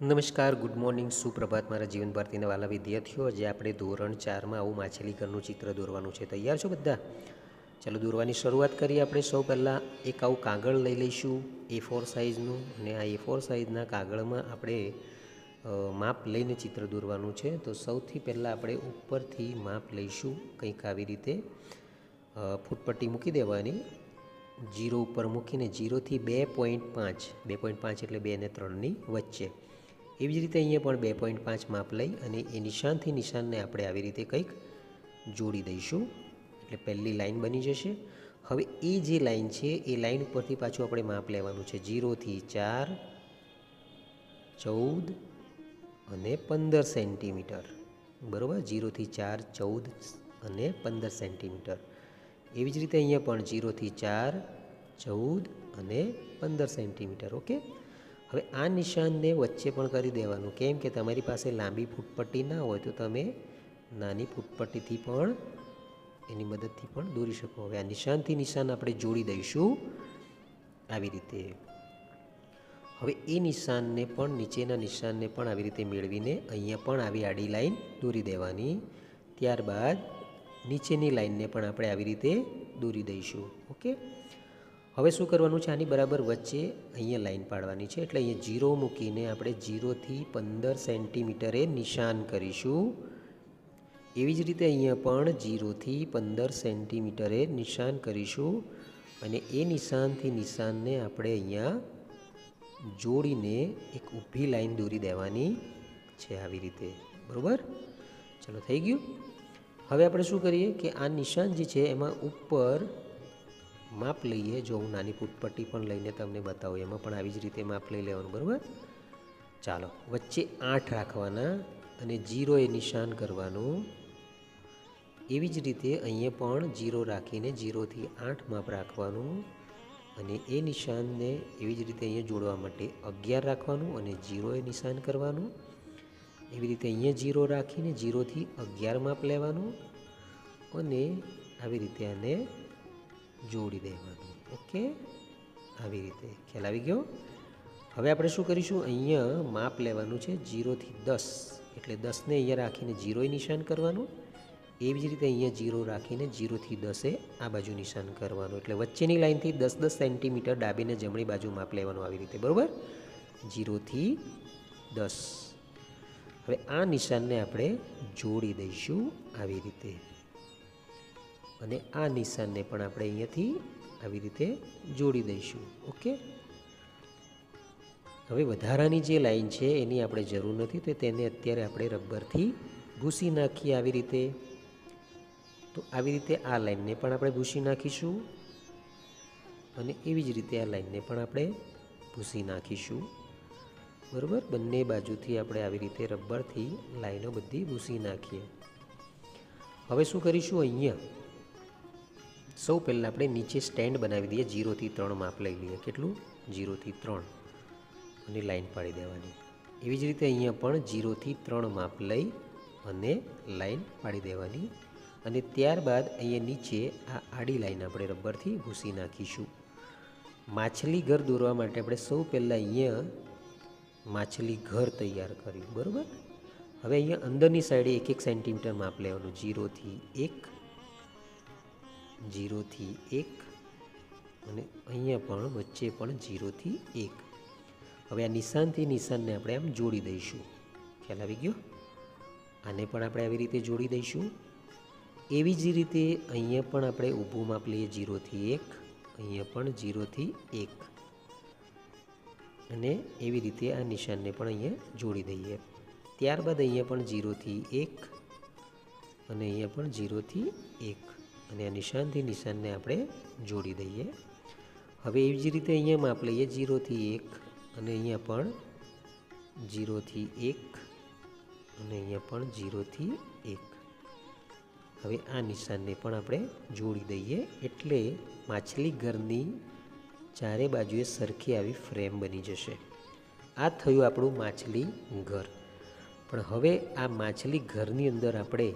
નમસ્કાર, good morning. સુપ્રભાત મારા જીવન ભારતીના વાલા વિદ્યાર્થીઓ. આજે આપણે ધોરણ ચારમાં આવું માછલી ઘરનું ચિત્ર દોરવાનું છે. તૈયાર છો બધા? ચાલો દોરવાની શરૂઆત કરીએ આપણે. સૌ પહેલાં એક આવું કાગળ લઈ લઈશું. એ ફોર સાઇઝનું અને આ એ ફોર સાઇઝના કાગળમાં આપણે માપ લઈને ચિત્ર દોરવાનું છે. તો સૌથી પહેલાં આપણે ઉપરથી માપ લઈશું. કંઈક આવી રીતે ફૂટપટ્ટી મૂકી દેવાની. જીરો ઉપર મૂકીને જીરોથી બે પોઈન્ટ પાંચ. બે પોઈન્ટ પાંચ એટલે બે ને ત્રણની વચ્ચે. એવી જ રીતે અહીંયા પણ બે પોઈન્ટ પાંચ માપ લઈ અને એ નિશાનથી નિશાનને આપણે આવી રીતે કંઈક જોડી દઈશું. એટલે પહેલી લાઈન બની જશે. હવે એ જે લાઈન છે, એ લાઈન ઉપરથી પાછું આપણે માપ લેવાનું છે. જીરોથી ચાર, ચૌદ અને પંદર સેન્ટીમીટર. બરાબર? જીરોથી ચાર, ચૌદ અને પંદર સેન્ટીમીટર. એવી જ રીતે અહીંયા પણ જીરોથી ચાર, ચૌદ અને પંદર સેન્ટીમીટર. ઓકે? હવે આ નિશાનને વચ્ચે પણ કરી દેવાનું. કેમ કે તમારી પાસે લાંબી ફૂટપટ્ટી ના હોય તો તમે નાની ફૂટપટ્ટીથી પણ એની મદદથી પણ દોરી શકો. હવે આ નિશાનથી નિશાન આપણે જોડી દઈશું આવી રીતે. હવે એ નિશાનને પણ, નીચેના નિશાનને પણ આવી રીતે મેળવીને અહીંયા પણ આવી આડી લાઈન દોરી દેવાની. ત્યારબાદ નીચેની લાઈનને પણ આપણે આવી રીતે દોરી દઈશું. ઓકે? હવે શું કરવાનું છે? આની બરાબર વચ્ચે અહીંયા લાઈન પાડવાની છે. એટલે અહીંયા જીરો મૂકીને આપણે જીરોથી પંદર સેન્ટીમીટરે નિશાન કરીશું. એવી જ રીતે અહીંયા પણ જીરોથી પંદર સેન્ટીમીટરે નિશાન કરીશું. અને એ નિશાનથી નિશાનને આપણે અહીંયા જોડીને એક ઊભી લાઈન દોરી દેવાની છે આવી રીતે. બરાબર? ચલો, થઈ ગયું? હવે આપણે શું કરીએ કે આ નિશાન જે છે, એમાં ઉપર માપ લઈએ, જો હું નાની ફૂટપટ્ટી પણ લઈને તમને બતાવું, એમાં પણ આવી જ રીતે માપ લઈ લેવાનું, બરાબર? ચાલો, વચ્ચે આઠ રાખવાના અને જીરો એ નિશાન કરવાનું. એવી જ રીતે અહીંયા પણ જીરો રાખીને જીરોથી આઠ માપ રાખવાનું અને એ નિશાનને એવી જ રીતે અહીંયા જોડવા માટે અગિયાર રાખવાનું અને જીરો એ નિશાન કરવાનું. એવી રીતે અહીંયા જીરો રાખીને જીરોથી અગિયાર માપ લેવાનું અને આવી રીતે આને જોડી દેવાનું. ઓકે? આવી રીતે. ખ્યાલ આવી ગયો? હવે આપણે શું કરીશું? અહીંયા માપ લેવાનું છે જીરોથી દસ. એટલે દસને અહીંયા રાખીને જીરોએ નિશાન કરવાનું. એવી જ રીતે અહીંયા જીરો રાખીને જીરોથી દસે આ બાજુ નિશાન કરવાનું. એટલે વચ્ચેની લાઈનથી દસ દસ સેન્ટીમીટર ડાબીને જમણી બાજુ માપ લેવાનું આવી રીતે. બરાબર? જીરોથી દસ. હવે આ નિશાનને આપણે જોડી દઈશું આવી રીતે. અને આ નિશાનને પણ આપણે અહીંયાથી આવી રીતે જોડી દઈશું, ઓકે? હવે વધારાની જે લાઈન છે એની આપણે જરૂર નથી, તો તેને અત્યારે આપણે રબરથી ભૂસી નાખીએ આવી રીતે. તો આવી રીતે આ લાઈનને પણ આપણે ભૂસી નાખીશું અને એવી જ રીતે આ લાઈનને પણ આપણે ભૂસી નાખીશું. બરાબર? બંને બાજુથી આપણે આવી રીતે રબરથી લાઈનો બધી ભૂસી નાખીએ. હવે શું કરીશું અહીંયા? સૌ પહેલાં આપણે નીચે સ્ટેન્ડ બનાવી દઈએ. જીરોથી ત્રણ માપ લઈ લઈએ. કેટલું? જીરોથી ત્રણ. અને લાઈન પાડી દેવાની. એવી જ રીતે અહીંયા પણ જીરોથી ત્રણ માપ લઈ અને લાઈન પાડી દેવાની. અને ત્યારબાદ અહીંયા નીચે આ આડી લાઈન આપણે રબરથી ભૂસી નાખીશું. માછલી ઘર દોરવા માટે આપણે સૌ પહેલાં અહીંયા માછલી ઘર તૈયાર કર્યું. બરાબર? હવે અહીંયા અંદરની સાઈડે એક એક સેન્ટીમીટર માપ લેવાનું. જીરોથી એક જીરોથી એક અને અહીંયા પણ વચ્ચે પણ જીરોથી એક. હવે આ નિશાનથી નિશાનને આપણે આમ જોડી દઈશું. ખ્યાલ આવી ગયો? આને પણ આપણે આવી રીતે જોડી દઈશું. એવી જ રીતે અહીંયા પણ આપણે ઊભું માપ લઈએ જીરોથી એક, અહીંયા પણ જીરોથી એક. અને એવી રીતે આ નિશાનને પણ અહીંયા જોડી દઈએ. ત્યારબાદ અહીંયા પણ જીરોથી એક અને અહીંયા પણ જીરોથી એક. અને આ નિશાનથી નિશાનને આપણે જોડી દઈએ. હવે એવી જ રીતે અહીંયા માપ લઈએ, જીરોથી એક અને અહીંયા પણ જીરોથી એક અને અહીંયા પણ જીરોથી એક. હવે આ નિશાનને પણ આપણે જોડી દઈએ, એટલે માછલી ઘરની ચારે બાજુએ સરખી આવી ફ્રેમ બની જશે. આ થયું આપણું માછલી ઘર. પણ હવે આ માછલી ઘરની અંદર આપણે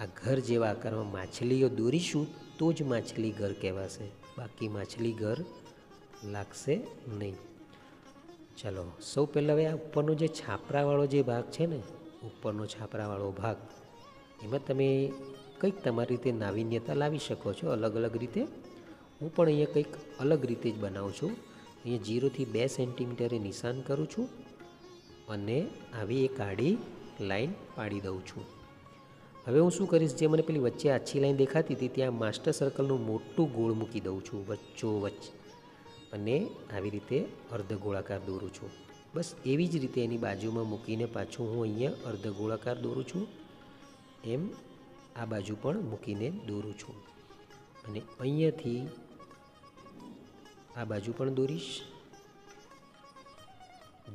આ ઘર જેવા આકારમાં માછલીઓ દોરીશું, તો જ માછલી ઘર કહેવાશે. બાકી માછલી ઘર લાગશે નહીં. ચલો, સૌ પહેલાં હવે આ ઉપરનો જે છાપરાવાળો જે ભાગ છે ને, ઉપરનો છાપરાવાળો ભાગ, એમાં તમે કંઈક તમારી રીતે નાવીન્યતા લાવી શકો છો અલગ અલગ રીતે. હું પણ અહીંયા કંઈક અલગ રીતે જ બનાવું છું. અહીંયા જીરોથી બે સેન્ટીમીટરે નિશાન કરું છું અને આવી એક આડી લાઈન પાડી દઉં છું. હવે હું શું કરીશ? જે મને પેલી વચ્ચે આછી લાઈન દેખાતી હતી, ત્યાં માસ્ટર સર્કલનું મોટું ગોળ મૂકી દઉં છું વચ્ચો વચ્ચ અને આવી રીતે અર્ધ ગોળાકાર દોરું છું. બસ એવી જ રીતે એની બાજુમાં મૂકીને પાછું હું અહીંયા અર્ધ ગોળાકાર દોરું છું. એમ આ બાજુ પણ મૂકીને દોરું છું. અને અહીંયાથી આ બાજુ પણ દોરીશ.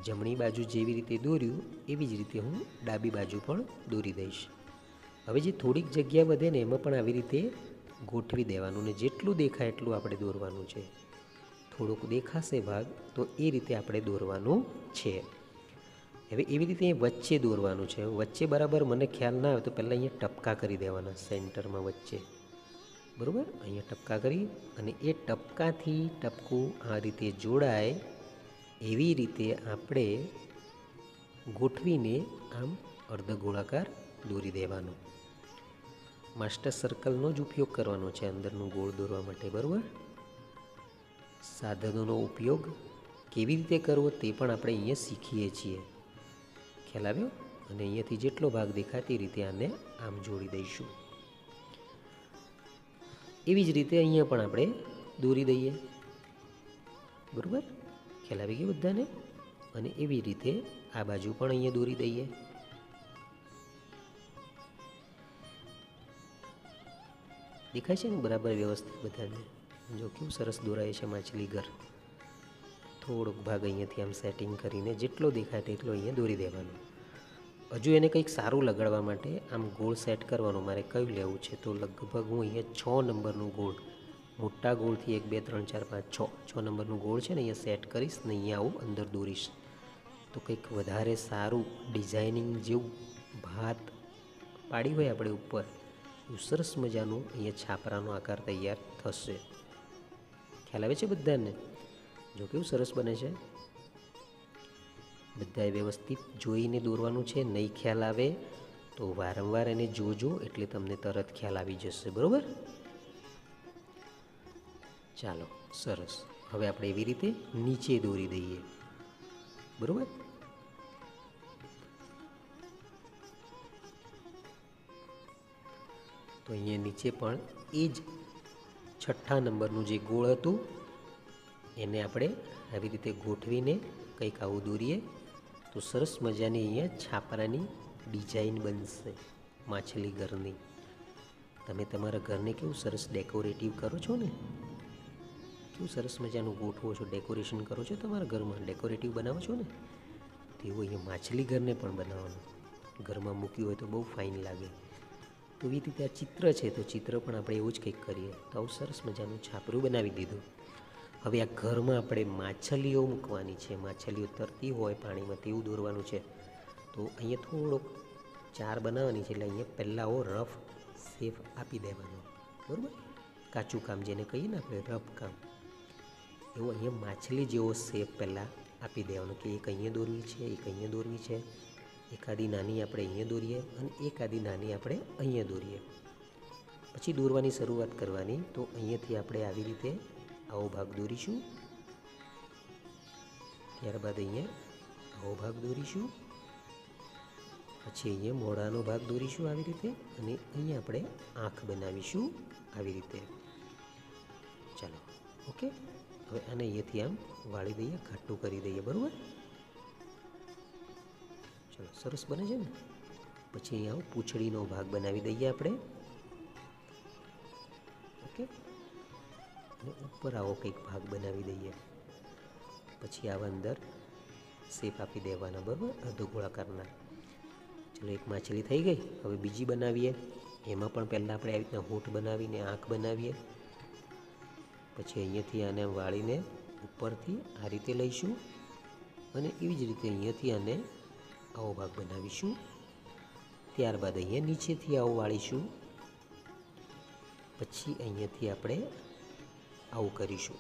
જમણી બાજુ જેવી રીતે દોર્યું, એવી જ રીતે હું ડાબી બાજુ પણ દોરી દઈશ. હવે જે થોડીક જગ્યા વધે ને એમાં પણ આવી રીતે ગોઠવી દેવાનું ને જેટલું દેખાય એટલું આપણે દોરવાનું છે. થોડુંક દેખાશે ભાગ, તો એ રીતે આપણે દોરવાનું છે. હવે એવી રીતે વચ્ચે દોરવાનું છે. વચ્ચે બરાબર મને ખ્યાલ ના આવે તો પહેલાં અહીંયા ટપકા કરી દેવાના, સેન્ટરમાં વચ્ચે. બરાબર? અહીંયા ટપકા કરી અને એ ટપકાથી ટપકું આ રીતે જોડાય. એવી રીતે આપણે ગોઠવીને આમ અર્ધગોળાકાર દોરી દેવાનો. માસ્ટર સર્કલનો જ ઉપયોગ કરવાનો છે અંદરનું ગોળ દોરવા માટે, બરાબર? સાધનોનો ઉપયોગ કેવી રીતે કરવો તે પણ આપણે અહીંયા શીખીએ છીએ. ખ્યાલ આવ્યો? અને અહીંયાથી જેટલો ભાગ દેખાય તે રીતે આને આમ જોડી દઈશું. એવી જ રીતે અહીંયા પણ આપણે દોરી દઈએ. બરાબર? ખ્યાલ આવી ગયો બધાને? અને એવી રીતે આ બાજુ પણ અહીંયા દોરી દઈએ. દેખાય છે ને બરાબર વ્યવસ્થિત બધાને? જો કેવું સરસ દોરાય છે માછલી ઘર. થોડોક ભાગ અહીંયાથી આમ સેટિંગ કરીને જેટલો દેખાય તેટલો અહીંયા દોરી દેવાનો. હજુ એને કંઈક સારું લગાડવા માટે આમ ગોળ સેટ કરવાનું મારે કયું લેવું છે? તો લગભગ હું અહીંયા છ નંબરનું ગોળ, મોટા ગોળથી એક, બે, ત્રણ, ચાર, પાંચ, છ છ નંબરનું ગોળ છે ને અહીંયા સેટ કરીશ ને અહીંયા આવું અંદર દોરીશ. તો કંઈક વધારે સારું ડિઝાઇનિંગ જેવું ભાત પાડી હોય આપણે ઉપર સરસ મજાનું અહીંયા છાપરાનો આકાર તૈયાર થશે. ખ્યાલ આવે છે બધાને? જો કેવું સરસ બને છે? બધાએ વ્યવસ્થિત જોઈને દોરવાનું છે, નહીં ખ્યાલ આવે તો વારંવાર એને જોજો એટલે તમને તરત ખ્યાલ આવી જશે, બરાબર? ચાલો, સરસ. હવે આપણે એવી રીતે નીચે દોરી દઈએ. બરાબર? તો અહીંયા નીચે પણ એ જ છઠ્ઠા નંબરનું જે ગોળ હતું, એને આપણે આવી રીતે ગોઠવીને કંઈક આવું દોરીએ, તો સરસ મજાની અહીંયા છાપરાની ડિઝાઇન બનશે માછલી ઘરની. તમે તમારા ઘરને કેવું સરસ ડેકોરેટિવ કરો છો ને? કેવું સરસ મજાનું ગોઠવો છો, ડેકોરેશન કરો છો તમારા ઘરમાં, ડેકોરેટિવ બનાવો છો ને? તેવું અહીંયા માછલી ઘરને પણ બનાવવાનું. ઘરમાં મૂક્યું હોય તો બહુ ફાઇન લાગે. તો એવી રીતે આ ચિત્ર છે, તો ચિત્ર પણ આપણે એવું જ કંઈક કરીએ. તો આવું સરસ મજાનું છાપરું બનાવી દીધું. હવે આ ઘરમાં આપણે માછલીઓ મૂકવાની છે. માછલીઓ તરતી હોય પાણીમાં તેવું દોરવાનું છે. તો અહીંયા થોડોક ચાર બનાવવાની છે, એટલે અહીંયા પહેલાં રફ સેફ આપી દેવાનો. બરાબર? કાચું કામ જેને કહીએ ને આપણે, રફ કામ. એવું અહીંયા માછલી જેવો સેફ પહેલાં આપી દેવાનો કે એક અહીંયા દોરવી છે, એક અહીંયા દોરવી છે. એકાદી નાની આપણે અહીંયા દોરીએ અને એકાદી નાની આપણે અહીંયા દોરીએ. પછી દોરવાની શરૂઆત કરવાની, તો અહીંયાથી આપણે આવી રીતે આવો ભાગ દોરીશું. ત્યારબાદ અહીંયા આવો ભાગ દોરીશું. પછી અહીંયા મોઢાનો ભાગ દોરીશું આવી રીતે અને અહીંયા આપણે આંખ બનાવીશું આવી રીતે. ચાલો, ઓકે? હવે આને અહીંયાથી આમ વાળી દઈએ ઘાટું કરી દઈએ, બરાબર? ચલો, સરસ બને છે ને? પછી અહીંયા પૂંછડીનો ભાગ બનાવી દઈએ આપણે. ઓકે? અને ઉપર આવો કંઈક ભાગ બનાવી દઈએ. પછી આવા અંદર શેપ આપી દેવાના, બરાબર? અર્ધો ગોળાકારના. ચલો, એક માછલી થઈ ગઈ. હવે બીજી બનાવીએ. એમાં પણ પહેલાં આપણે આવી રીતના હોઠ બનાવીને આંખ બનાવીએ. પછી અહીંયાથી આને વાળીને ઉપરથી આ રીતે લઈશું. અને એવી જ રીતે અહીંયાથી આને આવો ભાગ બનાવીશું. ત્યારબાદ અહીંયા નીચેથી આવું વાળીશું. પછી અહીંયાથી આપણે આવું કરીશું.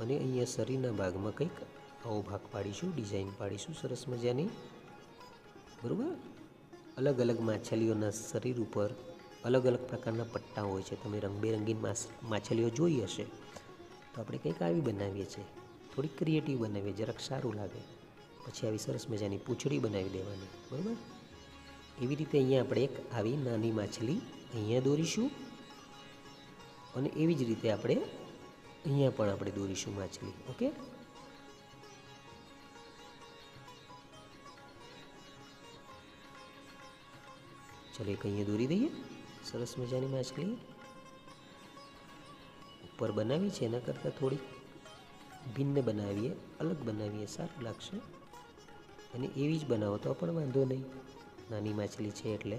અને અહીંયા શરીરના ભાગમાં કંઈક આવો ભાગ પાડીશું, ડિઝાઇન પાડીશું, સરસ મજાની. બરાબર? અલગ અલગ માછલીઓના શરીર ઉપર અલગ અલગ પ્રકારના પટ્ટા હોય છે. તમે રંગબેરંગી માછલીઓ જોઈ હશે. તો આપણે કંઈક આવી બનાવીએ છીએ. થોડીક ક્રિએટિવ બનાવીએ, જરાક સારું લાગે. પછી આવી સરસ મજાની પૂંછડી બનાવી દેવાની, બરાબર? એવી રીતે અહીંયા આપણે એક આવી નાની માછલી અહીંયા દોરીશું અને એવી જ રીતે આપણે અહીંયા પણ આપણે દોરીશું માછલી, ઓકે? ચલો એક અહીંયા દોરી દઈએ, સરસ મજાની માછલી. ઉપર બનાવી છે એના કરતાં થોડીક, ભિન્ન બનાવીએ, અલગ બનાવીએ, સારું લાગશે. અને એવી જ બનાવો, તો પણ વાંધો નહીં. નાની માછલી છે એટલે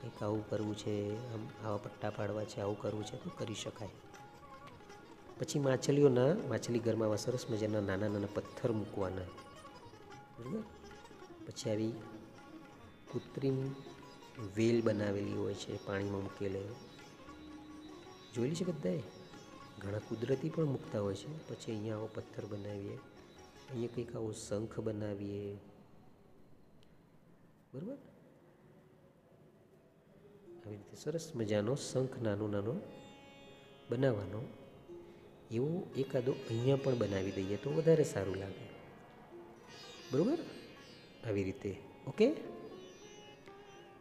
કંઈક આવું કરવું છે, આમ આવા પટ્ટા પાડવા છે, આવું કરવું છે, તો કરી શકાય. પછી માછલીઓના, માછલી ઘરમાં આવા સરસ મજાના નાના નાના પથ્થર મૂકવાના. બરાબર? પછી આવી કૃત્રિમ વેલ બનાવેલી હોય છે, પાણીમાં મૂકેલે. જોયેલી છે બધાએ? ઘણા કુદરતી પણ મૂકતા હોય છે. પછી અહીંયા આવો પથ્થર બનાવીએ. અહીંયા કંઈક આવો શંખ બનાવીએ. બરાબર? આવી રીતે સરસ મજાનો શંખ નાનો નાનો બનાવવાનો. એવો એકાદો અહીંયા પણ બનાવી દઈએ તો વધારે સારું લાગે. બરાબર? આવી રીતે. ઓકે?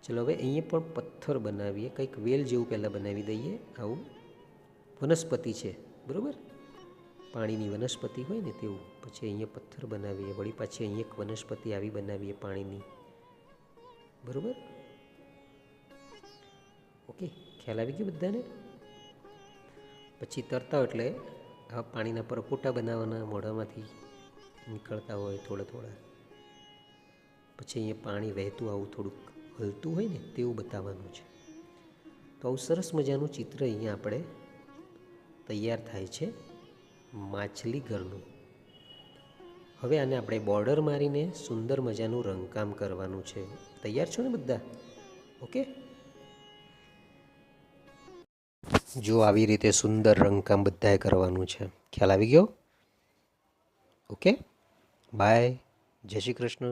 ચલો હવે અહીંયા પણ પથ્થર બનાવીએ. કંઈક વેલ જેવું પહેલાં બનાવી દઈએ. આવું વનસ્પતિ છે. બરાબર? પાણીની વનસ્પતિ હોય ને તેવું. પછી અહીંયા પથ્થર બનાવીએ, વળી પાછી અહીંયા એક વનસ્પતિ આવી બનાવીએ પાણીની. બરાબર? ઓકે, ખ્યાલ આવી ગયો બધાને? પછી તરતા એટલે આ પાણીના પરપોટા બનાવવાના મોઢામાંથી નીકળતા હોય થોડા થોડા. પછી અહીંયા પાણી વહેતું આવું થોડુંક હલતું હોય ને તેવું બતાવવાનું છે. તો આવું સરસ મજાનું ચિત્ર અહીંયા આપણે તૈયાર થાય છે. માછલી ઘરનું હવે આને આપણે બોર્ડર મારીને સુંદર મજાનું રંગકામ કરવાનું છે. તૈયાર છો ને બધા? ઓકે? જો આવી રીતે સુંદર રંગકામ બધાએ કરવાનું છે. ખ્યાલ આવી ગયો? ઓકે? બાય. જય શ્રી કૃષ્ણ.